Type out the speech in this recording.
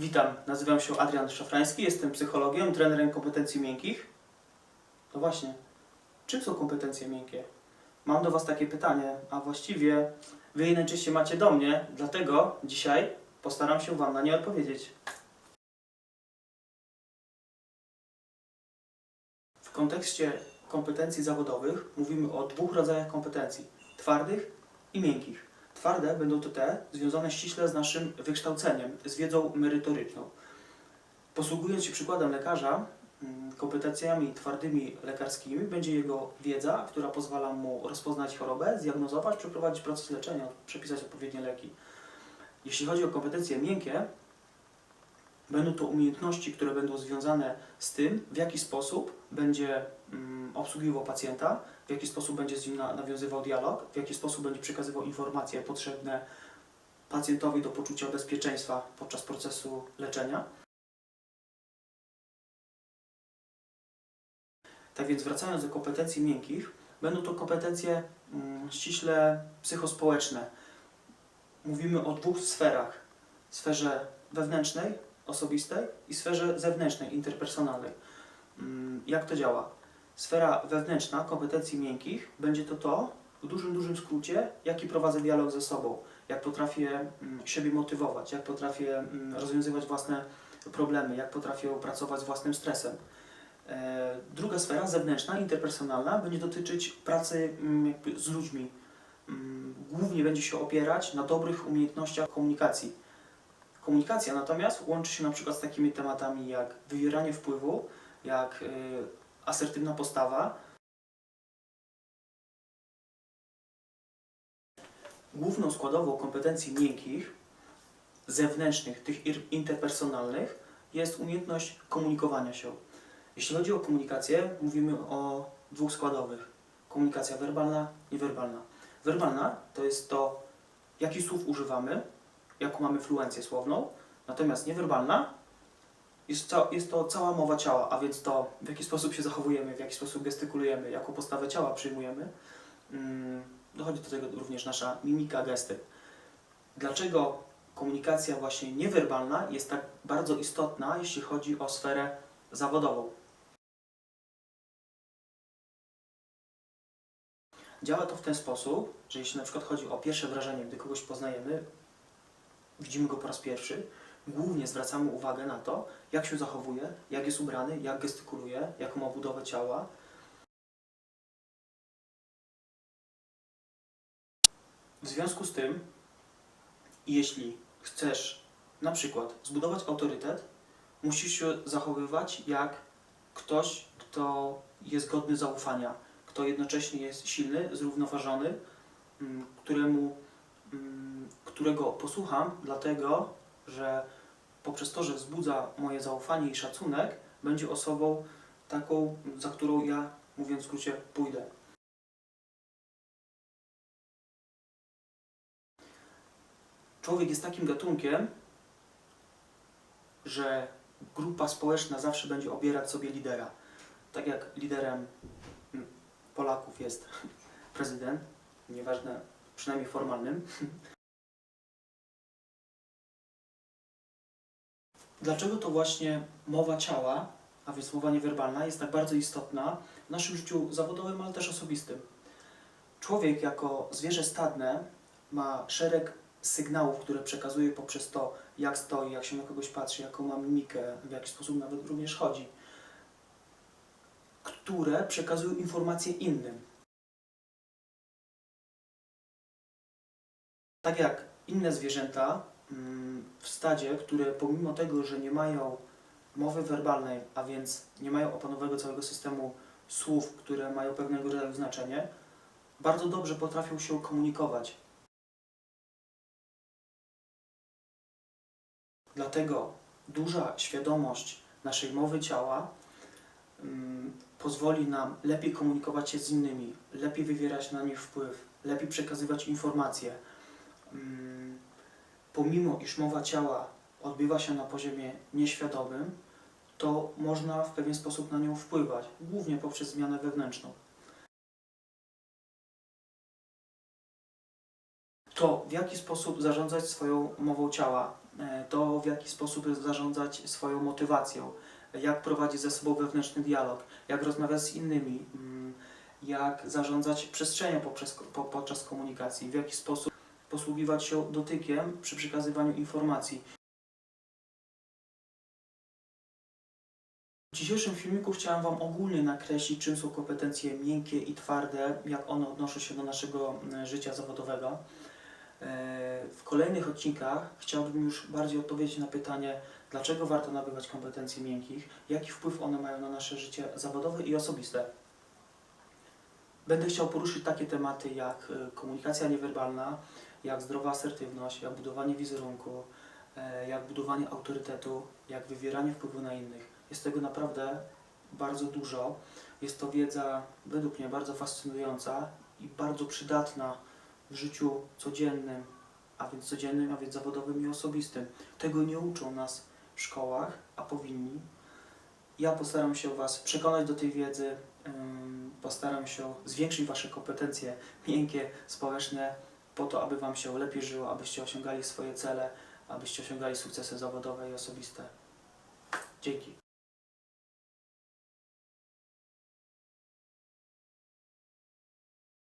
Witam, nazywam się Adrian Szafrański, jestem psychologiem, trenerem kompetencji miękkich. No właśnie, czym są kompetencje miękkie? Mam do Was takie pytanie, a właściwie Wy je najczęściej macie do mnie, dlatego dzisiaj postaram się Wam na nie odpowiedzieć. W kontekście kompetencji zawodowych mówimy o dwóch rodzajach kompetencji: twardych i miękkich. Twarde będą to te związane ściśle z naszym wykształceniem, z wiedzą merytoryczną. Posługując się przykładem lekarza, mm, kompetencjami twardymi lekarskimi będzie jego wiedza, która pozwala mu rozpoznać chorobę, zdiagnozować, przeprowadzić proces leczenia, przepisać odpowiednie leki. Jeśli chodzi o kompetencje miękkie, będą to umiejętności, które będą związane z tym, w jaki sposób będzie mm, obsługiwał pacjenta, w jaki sposób będzie z nim na- nawiązywał dialog, w jaki sposób będzie przekazywał informacje potrzebne pacjentowi do poczucia bezpieczeństwa podczas procesu leczenia. Tak więc wracając do kompetencji miękkich, będą to kompetencje mm, ściśle psychospołeczne. Mówimy o dwóch sferach. Sferze wewnętrznej, osobistej i sferze zewnętrznej, interpersonalnej. Mm, Jak to działa? Sfera wewnętrzna kompetencji miękkich będzie to to, w dużym, dużym skrócie, jaki prowadzę dialog ze sobą, jak potrafię mm, siebie motywować, jak potrafię mm, rozwiązywać własne problemy, jak potrafię pracować z własnym stresem. E, Druga sfera, zewnętrzna, interpersonalna, będzie dotyczyć pracy mm, z ludźmi. Głównie będzie się opierać na dobrych umiejętnościach komunikacji. Komunikacja natomiast łączy się na przykład z takimi tematami jak wywieranie wpływu, jak y, asertywna postawa. Główną składową kompetencji miękkich, zewnętrznych, tych interpersonalnych, jest umiejętność komunikowania się. Jeśli chodzi o komunikację, mówimy o dwóch składowych. Komunikacja werbalna, niewerbalna. Werbalna to jest to, jakich słów używamy, jaką mamy fluencję słowną, natomiast niewerbalna jest, ca- jest to cała mowa ciała, a więc to, w jaki sposób się zachowujemy, w jaki sposób gestykulujemy, jaką postawę ciała przyjmujemy. Mm, Dochodzi do tego również nasza mimika, gesty. Dlaczego komunikacja właśnie niewerbalna jest tak bardzo istotna, jeśli chodzi o sferę zawodową? Działa to w ten sposób, że jeśli na przykład chodzi o pierwsze wrażenie, gdy kogoś poznajemy, widzimy go po raz pierwszy, głównie zwracamy uwagę na to, jak się zachowuje, jak jest ubrany, jak gestykuluje, jaką ma budowę ciała. W związku z tym, jeśli chcesz na przykład zbudować autorytet, musisz się zachowywać jak ktoś, kto jest godny zaufania, kto jednocześnie jest silny, zrównoważony, mm, któremu, którego posłucham, dlatego że poprzez to, że wzbudza moje zaufanie i szacunek, będzie osobą taką, za którą ja, mówiąc w skrócie, pójdę. Człowiek jest takim gatunkiem, że grupa społeczna zawsze będzie obierać sobie lidera. Tak jak liderem mm, Polaków jest prezydent, nieważne, przynajmniej formalnym. Dlaczego to właśnie mowa ciała, a więc mowa niewerbalna, jest tak bardzo istotna w naszym życiu zawodowym, ale też osobistym? Człowiek jako zwierzę stadne ma szereg sygnałów, które przekazuje poprzez to, jak stoi, jak się na kogoś patrzy, jaką ma mimikę, w jaki sposób nawet również chodzi, które przekazują informacje innym. Tak jak inne zwierzęta mm, w stadzie, które pomimo tego, że nie mają mowy werbalnej, a więc nie mają opanowego całego systemu słów, które mają pewnego rodzaju znaczenie, bardzo dobrze potrafią się komunikować. Dlatego duża świadomość naszej mowy ciała mm, pozwoli nam lepiej komunikować się z innymi, lepiej wywierać na nich wpływ, lepiej przekazywać informacje. Mm, pomimo iż mowa ciała odbywa się na poziomie nieświadomym, to można w pewien sposób na nią wpływać, głównie poprzez zmianę wewnętrzną. To, w jaki sposób zarządzać swoją mową ciała, e, to w jaki sposób zarządzać swoją motywacją, jak prowadzić ze sobą wewnętrzny dialog, jak rozmawiać z innymi, mm, jak zarządzać przestrzenią poprzez, po, podczas komunikacji, w jaki sposób posługiwać się dotykiem przy przekazywaniu informacji. W dzisiejszym filmiku chciałem Wam ogólnie nakreślić, czym są kompetencje miękkie i twarde, jak one odnoszą się do naszego e, życia zawodowego. E, W kolejnych odcinkach chciałbym już bardziej odpowiedzieć na pytanie, dlaczego warto nabywać kompetencje miękkich, jaki wpływ one mają na nasze życie zawodowe i osobiste. Będę chciał poruszyć takie tematy jak e, komunikacja niewerbalna, jak zdrowa asertywność, jak budowanie wizerunku, e, jak budowanie autorytetu, jak wywieranie wpływu na innych. Jest tego naprawdę bardzo dużo. Jest to wiedza według mnie bardzo fascynująca i bardzo przydatna w życiu codziennym, a więc codziennym, a więc zawodowym i osobistym. Tego nie uczą nas w szkołach, a powinni. Ja postaram się Was przekonać do tej wiedzy, postaram się zwiększyć Wasze kompetencje miękkie, społeczne, po to, aby Wam się lepiej żyło, abyście osiągali swoje cele, abyście osiągali sukcesy zawodowe i osobiste. Dzięki.